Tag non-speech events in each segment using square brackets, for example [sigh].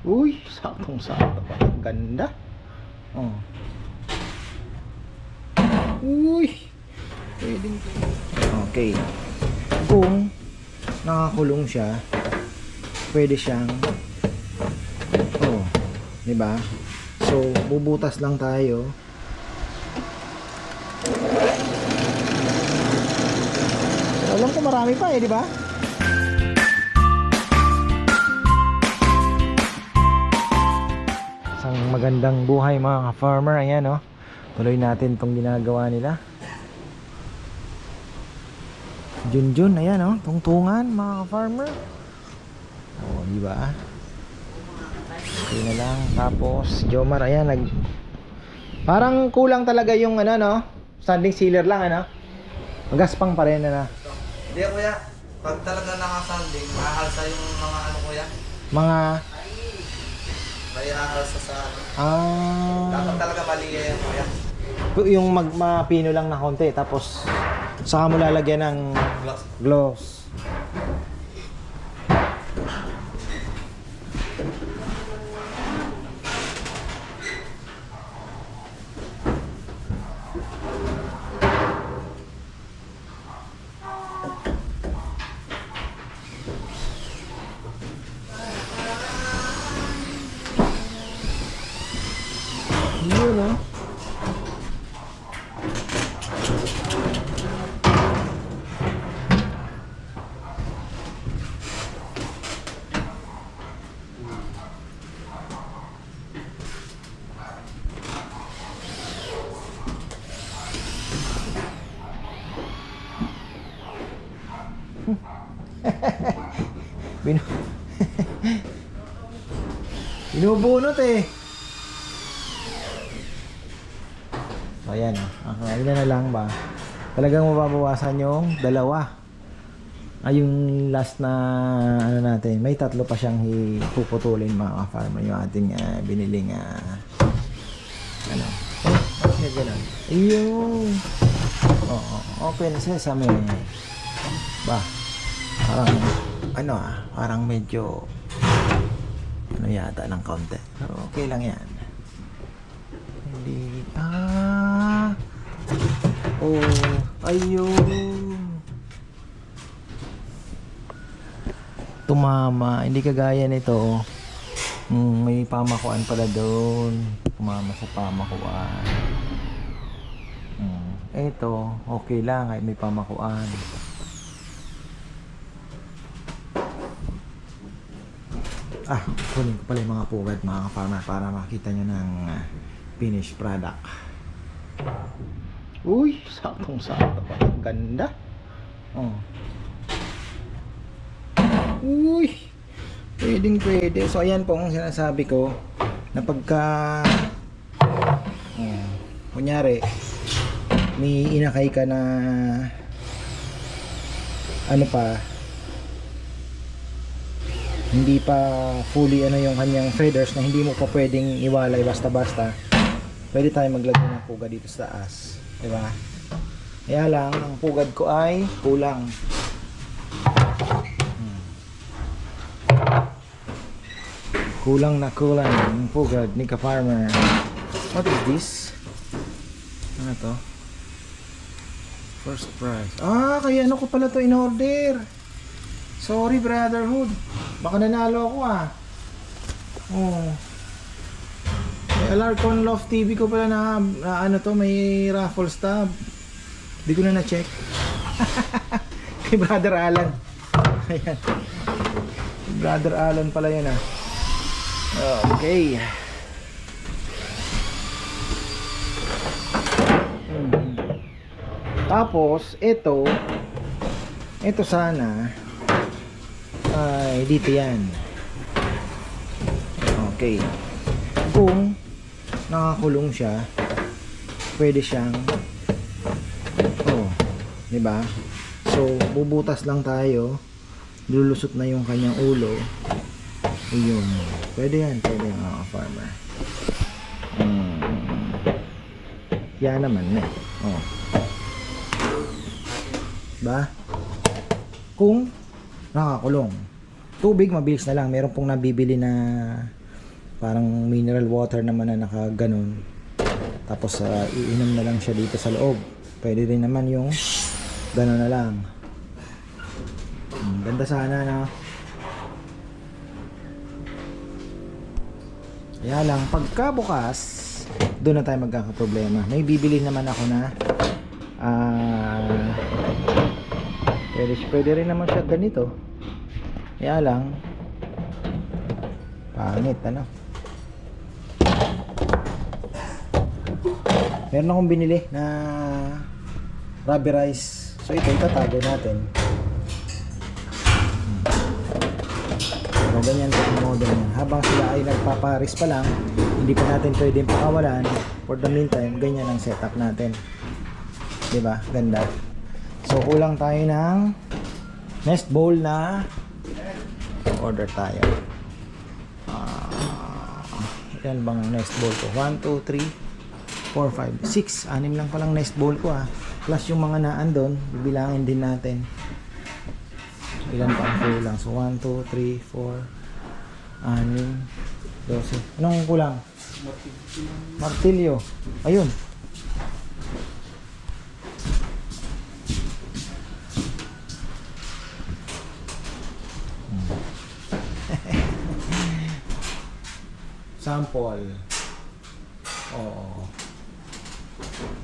Uy, saktong sakto pa. Ganda. Oh. Uy. Pwedeng Okay. Kung nakakulong siya, pwede siyang oh, 'di ba? So, bubutas lang tayo. Alam ko marami pa eh, di ba? Magandang buhay mga ka-farmer. Ayan oh. Tuloy natin tong ginagawa nila. Junjun, ayan oh. Tungtungan mga ka-farmer. Oh, di ba? Okay na lang. Tapos, Jomar, ayan, nag... Parang kulang talaga yung ano, no? Standing sealer lang, ano? Magaspang pa rin, ano? Hindi kuya, pag talaga nakasanding, mahalsa yung mga ano kuya, Mga... ahalsa sa ano. Ah... Dapat talaga mali yan kuya. yung magmapino lang na konti, tapos saka mo lalagyan ng Glass. gloves. Yun oh. [laughs] Binu [laughs] Binubunot eh. So ayan oh. Okay, ilan na lang ba? Talagang mababawasan yung dalawa. Ay yung last na ano natin, may tatlo pa siyang ipuputulin mga ka-farmer yung ating ah, biniling ah, ano. Oh, okay, ganun. Ayun. Oo, open sesame. Ba, parang, ano ah, parang medyo, ano yata ng konti. Pero okay lang yan. Hindi, ah, oh, ayun. Tumama, hindi kagaya nito. Mm, may pamakuan pala doon. Tumama sa pamakuan. Mm, ito, okay lang kahit may pamakuan. Ah, kunin ko pala yung mga pugad mga farmer para makita nyo ng finished product. Uy, saktong sakto pa. Ganda. Oh. Uy, pwedeng pwede. So, ayan po ang sinasabi ko na pagka oh, kunyari may inakay ka na ano pa hindi pa fully ano yung kanyang feathers na hindi mo pa pwedeng iwalay basta-basta pwede tayo maglagay ng pugad dito sa taas di ba kaya lang ang pugad ko ay kulang. Hmm. kulang na kulang ang pugad ni ka-farmer. What is this? ano to? first price ah kaya ano ko pala to in order sorry brotherhood. Baka nanalo ako ah. Oh Alarcon Love TV ko pala na, na ano to may raffle stub hindi ko na na-check. [laughs] Kay brother Alan. Ayan. Brother Alan pala yan ah. Okay. Mhm. tapos ito ito sana ay dito yan. Okay. Kung nakakulong siya. Pwede siyang oh di ba so bubutas lang tayo. Lulusot na yung kanyang ulo. Yun pwede yan pwede yan mga farmer. Hmm. yan naman eh. Oh. Ba kung nakakulong. Tubig mabilis na lang. Meron pong nabibili na parang mineral water naman na nakaganon. Tapos ah, iinom na lang siya dito sa loob. Pwede din naman yung gano'n na lang. Hmm, ganda sana no. Kaya lang, pagka bukas, doon na tayo magkakaproblema. May bibili naman ako na ah pwede, pwede rin naman siya ganito. Kaya lang, pangit ano. Meron akong binili na rubberized. So ito, itatago natin. So ganyan po ang model niya. Habang sila ay nagpaparis pa lang, hindi pa natin pwedeng pakawalan. For the meantime, ganyan ang setup natin. 'Di ba? Ganda. So kulang tayo ng nest bowl na order tayo. Ah, yan bang nest bowl ko? 1, 2, 3, 4, 5, 6. Anim lang palang nest bowl ko ah. Plus yung mga naan doon, bibilangin din natin. Ilan pa ang kulang? So 1, 2, 3, 4, 6, 12. Anong kulang? Martilyo. Ayun. [laughs] Sample. Oo.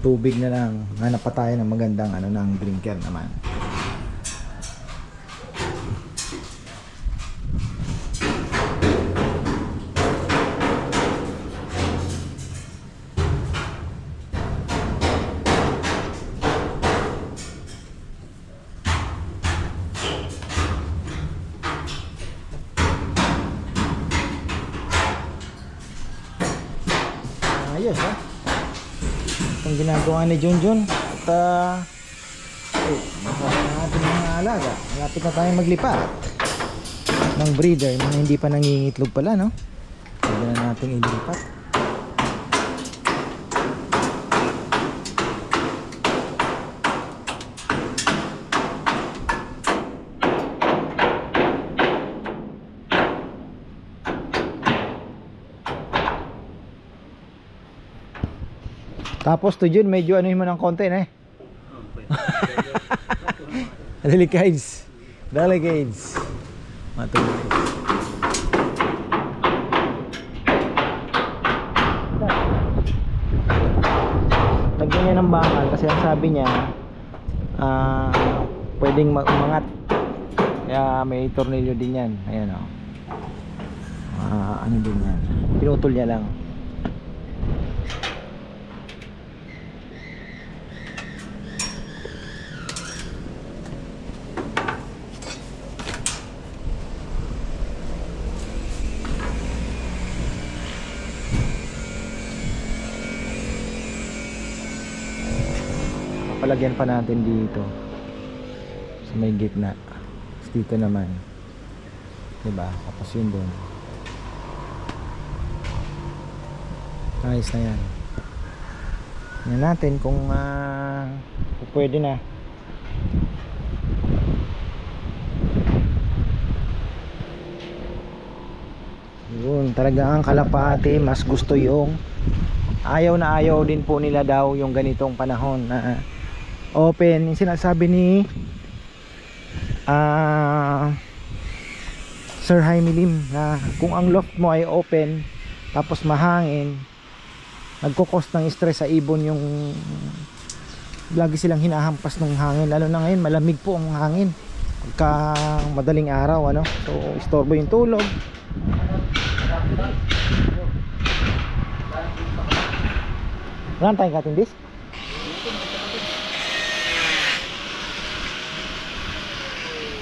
Tubig na lang. Hanap pa tayo ng magandang ano ng drinker naman. Ayos ha. Itong ginagawa ni Junjun. At uh, oh, ang ating mga alaga. Malapit na tayong maglipat ng breeder. Mga hindi pa nangingitlog pala no. Pwede na nating ilipat. Tapos to Jun, medyo ano mo ng konti na eh. [laughs] Delicates. Delicates. Matulog. Lagyan niya ng bakal kasi ang sabi niya ah pwedeng ma- umangat. Kaya may tornilyo din yan. Ayan o. Ah, ano din yan. Pinutol niya lang. Papalagyan pa natin dito sa may gitna. Tapos dito naman. 'Di ba? Tapos yun doon. Ayos na yan. Tingnan natin kung ah, kung pwede na. Yun, talaga ang kalapate, mas gusto yung ayaw na ayaw din po nila daw yung ganitong panahon na open. Yung sinasabi ni ah Sir Jaime Lim na kung ang loft mo ay open tapos mahangin nagkukos ng stress sa ibon yung lagi silang hinahampas ng hangin. Lalo na ngayon malamig po ang hangin. Pagka madaling araw ano? So istorbo yung tulog. Na tayong cutting disc?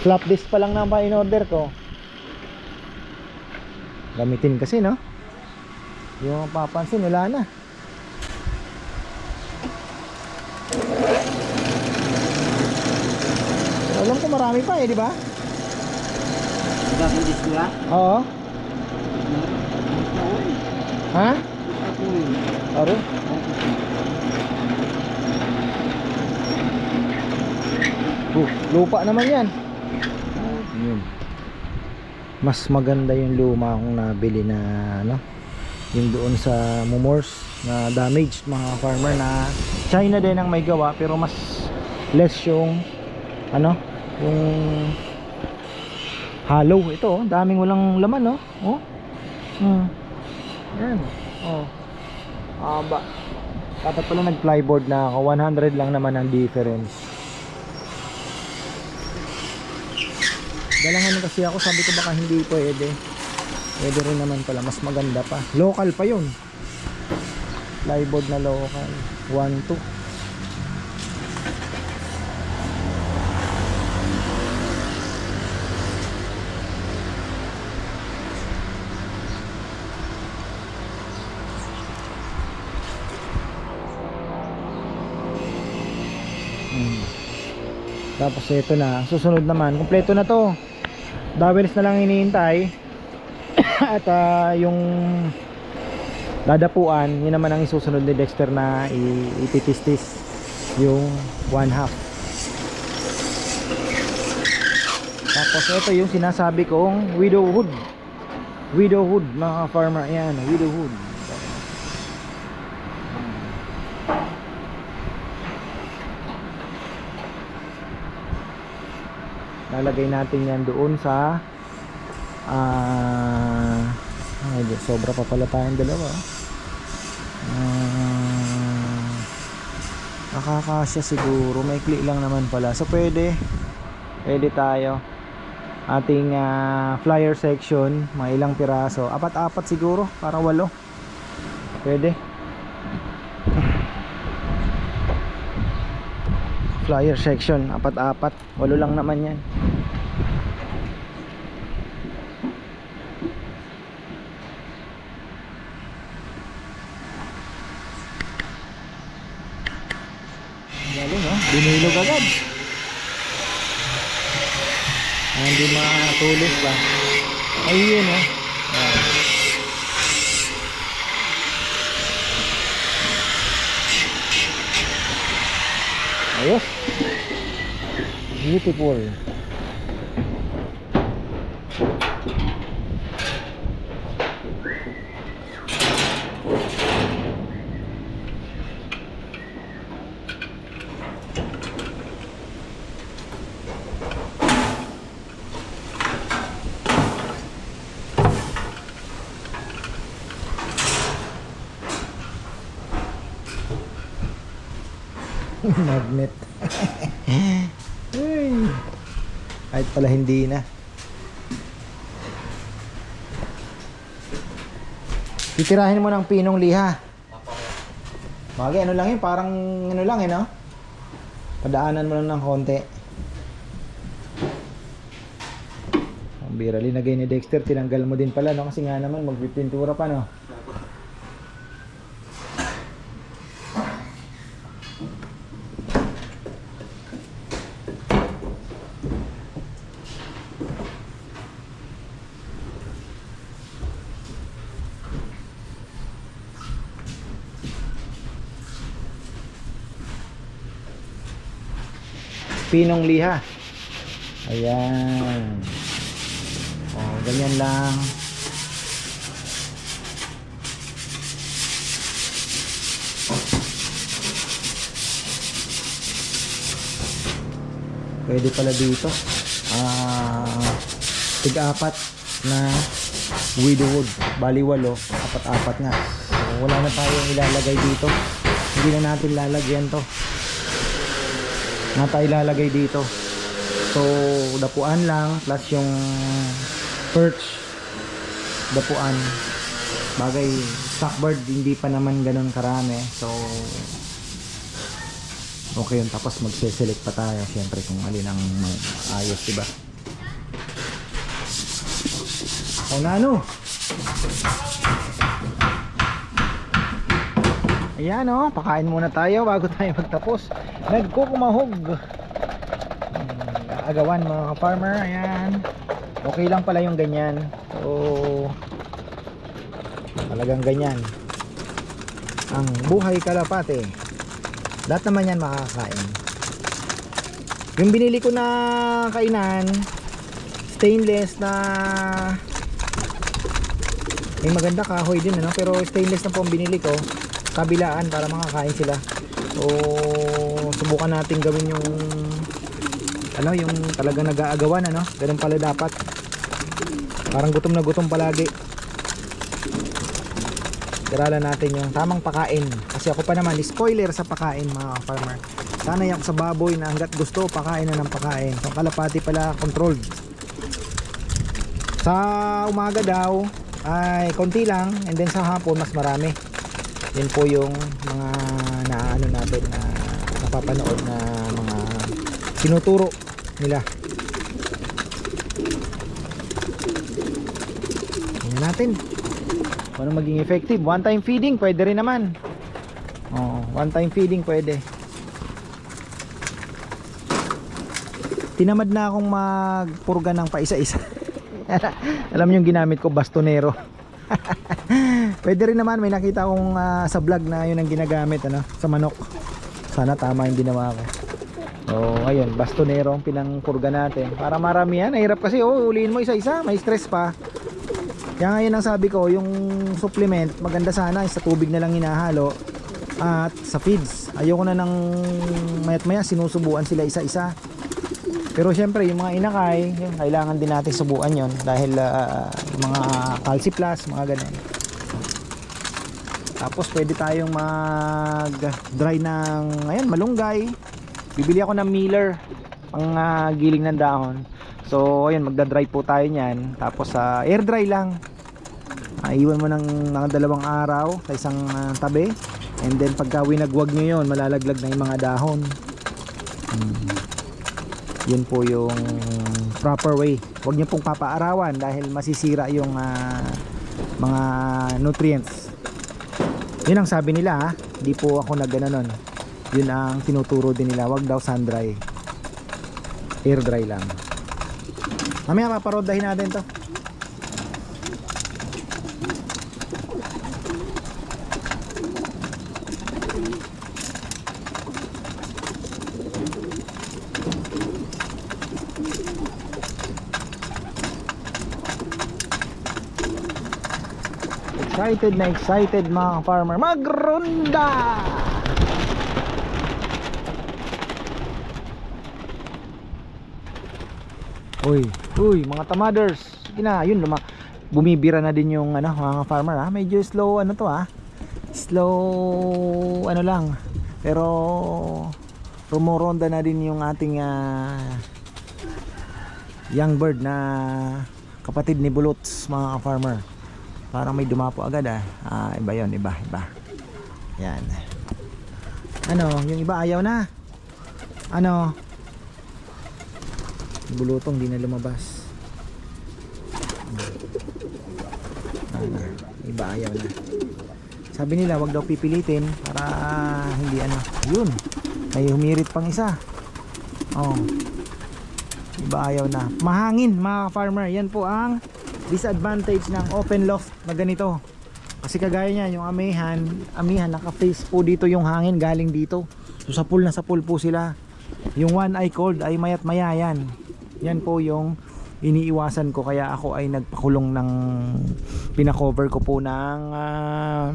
Flap disc pa lang naman in order ko. Gamitin kasi no? Yung mapapansin, wala na. Alam ko marami pa eh, di ba? Bakit disco ya? Oo. Ha? Aro? Uh, lupa naman yan. Mas maganda yung luma kong nabili na ano yung doon sa Mumors na damaged mga farmer na China din ang may gawa pero mas less yung ano yung hollow. Ito oh, daming walang laman no oh. Hmm. yan oh. Aba dapat pala nag plyboard na ako. 100 lang naman ang difference dalangan kasi ako sabi ko baka hindi pwede. Pwede rin naman pala mas maganda pa. Local pa yun. Plyboard na local. 1 2 Mm. Tapos ito na, susunod naman, kumpleto na to. Dowels na lang iniintay. [coughs] At ah, yung dadapuan, yun naman ang isusunod ni Dexter na ititistis yung one half. Tapos ito yung sinasabi kong widowhood. Widowhood mga farmer, ayan, widowhood. Lalagay natin yan doon sa ah ay, di- sobra pa pala tayong dalawa. Ah nakakasya siguro. Maikli lang naman pala. So pwede. Pwede tayo. Ating ah, flyer section mga ilang piraso. Apat-apat siguro para walo. Pwede. Flyer section apat-apat. Walo lang naman yan hindi matulis ba ayun oh ah. ayos beautiful [laughs] magnet. Ay. kahit pala hindi na. Titirahin mo ng pinong liha. Bagay ano lang yun parang ano lang eh no? Padaanan mo lang ng konti. Ang bira linagay ni Dexter tinanggal mo din pala no? Kasi nga naman magpipintura pa no pinong liha. Ayan. O ganyan lang. Pwede pala dito. Ah tig-apat na widowwood baliwalo apat-apat nga. So, wala na tayong ilalagay dito. Hindi na natin lalagyan to na tayo lalagay dito. So dapuan lang plus yung perch. Dapuan. Bagay stockbird hindi pa naman ganun karami. So okay yun. Tapos magse-select pa tayo syempre kung alin ang ayos diba o na ano? Ayan oh, pakain muna tayo bago tayo magtapos. Nagkukumahog. Hmm, Agawan mga farmer, ayan. Okay lang pala yung ganyan. So, talagang ganyan. Ang buhay kalapate. Lahat naman yan makakain. Yung binili ko na kainan, stainless na may maganda kahoy din ano pero stainless na po ang binili ko kabilaan para makakain sila so subukan natin gawin yung ano yung talagang nag-aagawan ano? Ganun pala dapat. Parang gutom na gutom palagi. Kiralan natin yung tamang pakain. Kasi ako pa naman spoiler sa pakain mga farmer. Sana yung sa baboy na hanggat gusto pakain na ng pakain. So kalapati pala controlled. Sa umaga daw ay konti lang. And then sa hapon mas marami. Yun po yung mga naano natin na napapanood na mga tinuturo nila. Tingnan natin. Kung maging effective. One time feeding pwede rin naman. Oh, one time feeding pwede. Tinamad na akong magpurga ng paisa-isa. [laughs] Alam niyo yung ginamit ko bastonero. [laughs] Pwede rin naman may nakita akong ah, sa vlog na yun ang ginagamit ano, sa manok sana tama yung ginawa ko so ayun bastonero ang pinangpurga natin para marami yan nahirap kasi oh uliin mo isa-isa may stress pa kaya ngayon ang sabi ko, yung supplement, maganda sana sa tubig na lang hinahalo at sa feeds. Ayoko na ng mayat maya sinusubuan sila isa-isa. Pero syempre, yung mga inakay, yun, kailangan din natin subuan yon dahil ah, yung mga calci plus, mga ganun. Tapos pwede tayong mag-dry ng, ayan, malunggay. Bibili ako ng miller pang ah, giling ng dahon. So, ayun, magda-dry po tayo niyan. Tapos, sa air dry lang. Ah, iwan mo ng mga dalawang araw sa isang ah, tabi. And then, pagka winagwag nyo yun, malalaglag na yung mga dahon. Hmm. Yun po yung proper way. Huwag nyo pong papaarawan dahil masisira yung ah, mga nutrients. Yun ang sabi nila ha. Hindi po ako nagano nun. Yun ang tinuturo din nila. Huwag daw sun dry. Air dry lang. Mamaya paparodahin natin to. Excited na excited mga farmer. Magronda! Uy, uy, mga tamaders. Sige yun, luma bumibira na din yung ano, mga farmer ha. Medyo slow ano to ha. Slow ano lang. Pero rumoronda na din yung ating ah, young bird na kapatid ni Bulots mga farmer. Parang may dumapo agad ah. Ah, iba 'yon, iba, iba. Yan. Ano, yung iba ayaw na. Ano? bulutong di na lumabas ano, iba ayaw na sabi nila wag daw pipilitin para hindi ano yun may humirit pang isa oh iba ayaw na mahangin mga farmer yan po ang disadvantage ng open loft na ganito. Kasi kagaya niya yung amihan amihan naka face po dito yung hangin galing dito. So sa pool na sa pool po sila. Yung one eye cold ay mayat maya yan. Yan po yung iniiwasan ko. Kaya ako ay nagpakulong ng pinakover ko po ng uh,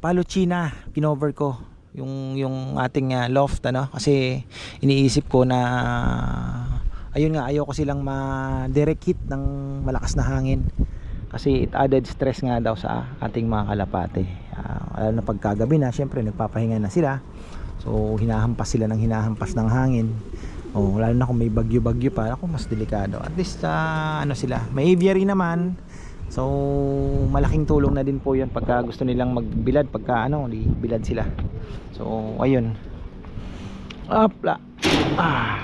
paluchina. Pinover ko yung yung ating ah, loft ano? Kasi iniisip ko na ayun nga ayoko silang ma-direct hit ng malakas na hangin kasi it added stress nga daw sa ating mga kalapate uh, lalo na pagkagabi na syempre nagpapahinga na sila so hinahampas sila ng hinahampas ng hangin Oh, lalo na kung may bagyo-bagyo pa, ako mas delikado. At least uh, ano sila, may aviary naman. So, malaking tulong na din po 'yon pagka gusto nilang magbilad pagka ano, di bilad sila. So, ayun. Apla. Ah.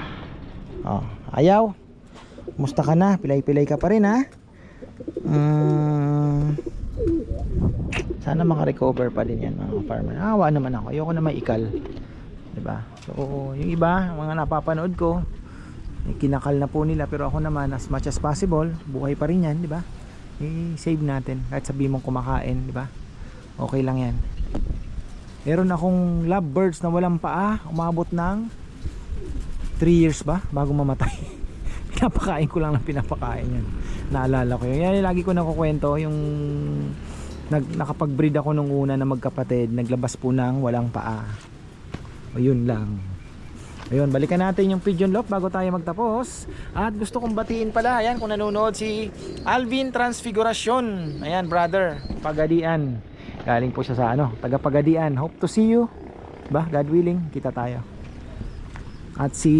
Oh, ayaw. Musta ka na? Pilay-pilay ka pa rin ha? Mm, sana makarecover pa din yan mga farmer. Awa naman ako. Ayoko na maikal. 'di ba? So, yung iba, mga napapanood ko, eh, kinakal na po nila pero ako naman as much as possible, buhay pa rin 'yan, 'di ba? I-save natin kahit sabi mong kumakain, 'di ba? Okay lang 'yan. Meron akong lovebirds na walang paa, umabot ng 3 years ba bago mamatay. [laughs] pinapakain ko lang ng pinapakain yan. Naalala ko yun. Yan lagi ko nakukwento yung nag, nakapag-breed ako nung una na magkapatid. Naglabas po ng walang paa. O yun lang. Ayun, balikan natin yung pigeon lock bago tayo magtapos. At gusto kong batiin pala, ayan kung nanonood si Alvin Transfiguration. Ayan, brother, Pagadian. Galing po siya sa ano, taga Pagadian. Hope to see you. Ba, God willing, kita tayo. At si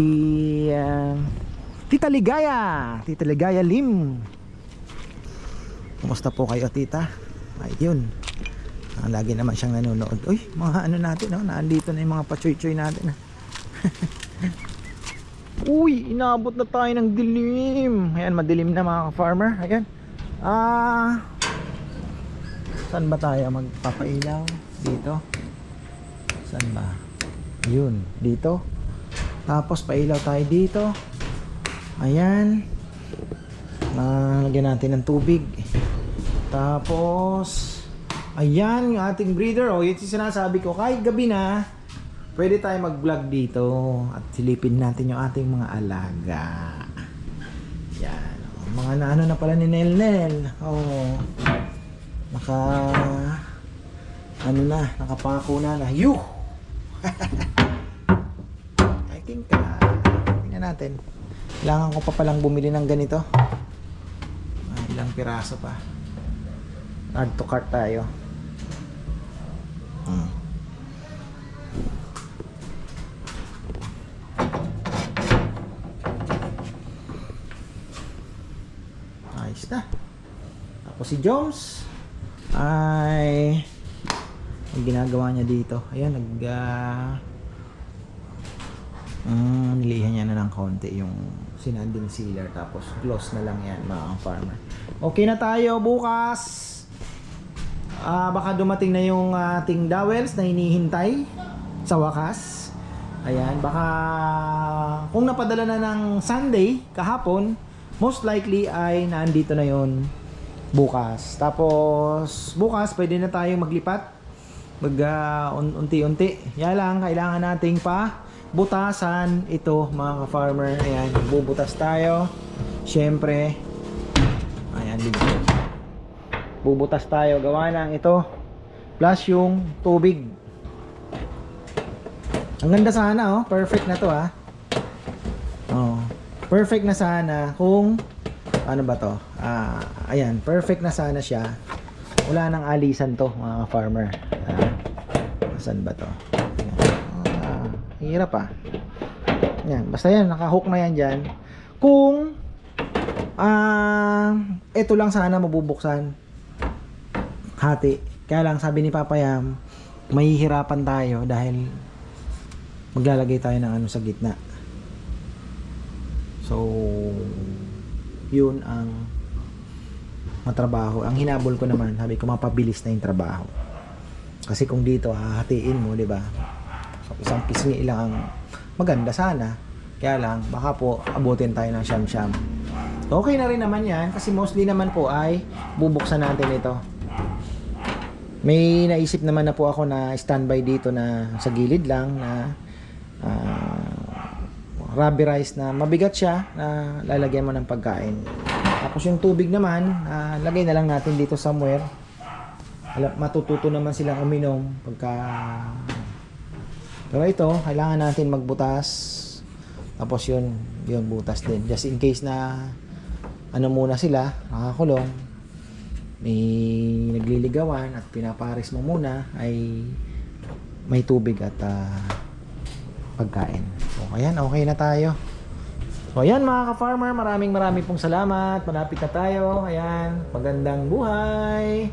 ah, Tita Ligaya, Tita Ligaya Lim. Kumusta po kayo, Tita? Ayun. Ah, lagi naman siyang nanonood. Uy, mga ano natin, no? Naandito na yung mga pachoy-choy natin. ah. [laughs] Uy, inabot na tayo ng dilim. Ayan, madilim na mga farmer. Ayan. Ah, saan ba tayo magpapailaw? Dito. Saan ba? Ayun, dito. Tapos pailaw tayo dito. Ayan. Nalagyan natin ng tubig. Tapos, ayan yung ating breeder. O, yun yung sinasabi ko. Kahit gabi na, pwede tayo mag-vlog dito at silipin natin yung ating mga alaga. Yan. O, mga naano na pala ni Nel Nel. Oh. Naka ano na, nakapako na na. Yuh! [laughs] natin. Kailangan ko pa palang bumili ng ganito. Ah, ilang piraso pa. Add to cart tayo. Hmm. Ayos na. Tapos si Jones ay ang ginagawa niya dito. Ayan, nag ah, ah, nilihan niya na ng konti yung sinanding sealer tapos gloss na lang yan mga farmer. Okay na tayo bukas. Ah, baka dumating na yung ating dowels na hinihintay sa wakas. Ayan, baka kung napadala na ng Sunday kahapon, most likely ay naandito na yon bukas. Tapos bukas pwede na tayong maglipat. Mag un- unti-unti. Yan lang kailangan nating pa butasan ito mga ka-farmer. Ayan, bubutas tayo. Syempre. Ayan, dito. Bubutas tayo gawa ng ito plus yung tubig. Ang ganda sana oh, perfect na to ah. Oh, perfect na sana kung ano ba to? Ah, ayan, perfect na sana siya. Wala nang alisan to, mga farmer. Ah, saan ba to? Hirap ah. Yan, basta yan, nakahook na yan dyan. Kung ah, ito lang sana mabubuksan. Hati. Kaya lang sabi ni Papa Yam, mahihirapan tayo dahil maglalagay tayo ng ano sa gitna. So, yun ang matrabaho. Ang hinabol ko naman, sabi ko mapabilis na yung trabaho. Kasi kung dito hahatiin mo, 'di ba? Isang pisngi lang ang maganda sana. Kaya lang baka po abutin tayo ng siyam-siyam. Okay na rin naman 'yan kasi mostly naman po ay bubuksan natin ito. May naisip naman na po ako na standby dito na sa gilid lang na ah, rubberized na mabigat siya na lalagyan mo ng pagkain. Tapos yung tubig naman, ah, lagay na lang natin dito somewhere. Matututo naman silang uminom pagka Pero ito, kailangan natin magbutas. Tapos yun, yun butas din. Just in case na ano muna sila, nakakulong, may nagliligawan at pinaparis mo muna ay may tubig at ah, pagkain. So, ayan, okay na tayo. So, ayan mga ka-farmer, maraming maraming pong salamat. Malapit na tayo. Ayan, magandang buhay.